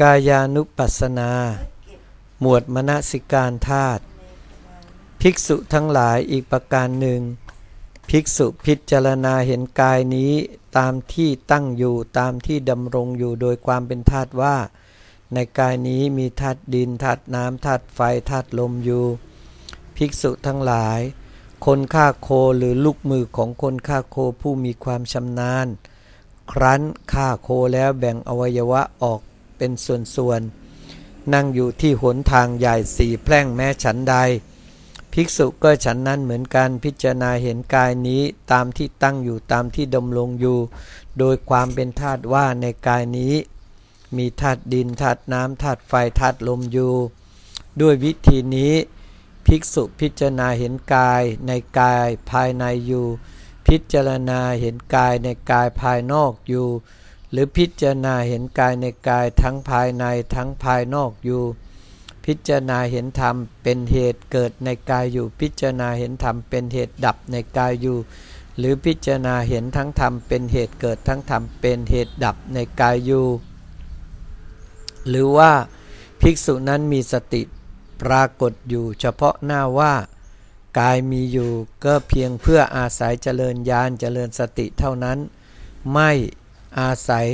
กายานุปัสสนา หมวดมนสิการธาตุภิกษุทั้งหลายอีกประการหนึ่ง ภิกษุพิจารณาเห็นกายนี้ตามที่ตั้งอยู่ตามที่ดำรงอยู่โดยความเป็นธาตุว่า ในกายนี้มีธาตุดินธาตุน้ำธาตุไฟธาตุลมอยู่ ภิกษุทั้งหลาย คนฆ่าโคหรือลูกมือของคนฆ่าโคผู้มีความชำนาญ ครั้นฆ่าโคแล้วแบ่งอวัยวะออก เป็นส่วนๆ นั่งอยู่ที่หนทางใหญ่สี่แพร่งแม้ฉันใด ภิกษุก็ฉันนั้นเหมือนกันพิจารณาเห็นกายนี้ตามที่ตั้งอยู่ตามที่ดำรงอยู่ โดยความเป็นธาตุว่าในกายนี้ มีธาตุดินธาตุน้ำธาตุไฟธาตุลมอยู่ ด้วยวิธีนี้ภิกษุพิจารณาเห็นกายในกายภายในอยู่ พิจารณาเห็นกายในกายภายนอกอยู่ หรือพิจารณาเห็นกายในกายทั้งภายในทั้งภายนอกอยู่ พิจารณาเห็นธรรมเป็นเหตุเกิดในกายอยู่ พิจารณาเห็นธรรมเป็นเหตุดับในกายอยู่ หรือพิจารณาเห็นทั้งธรรมเป็นเหตุเกิดทั้งธรรมเป็นเหตุดับในกายอยู่ หรือว่าภิกษุนั้นมีสติปรากฏอยู่เฉพาะหน้าว่ากายมีอยู่ก็เพียงเพื่ออาศัยเจริญญาณเจริญสติเท่านั้น ไม่ อาศัย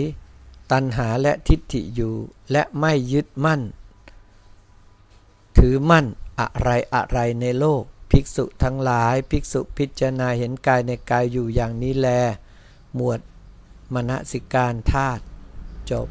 ตัณหาและทิฏฐิอยู่ และไม่ยึดมั่น ถือมั่นอะไรอะไรในโลก ภิกษุทั้งหลาย ภิกษุพิจารณาเห็นกายในกายอยู่อย่างนี้แล หมวดมณสิการธาตุจบ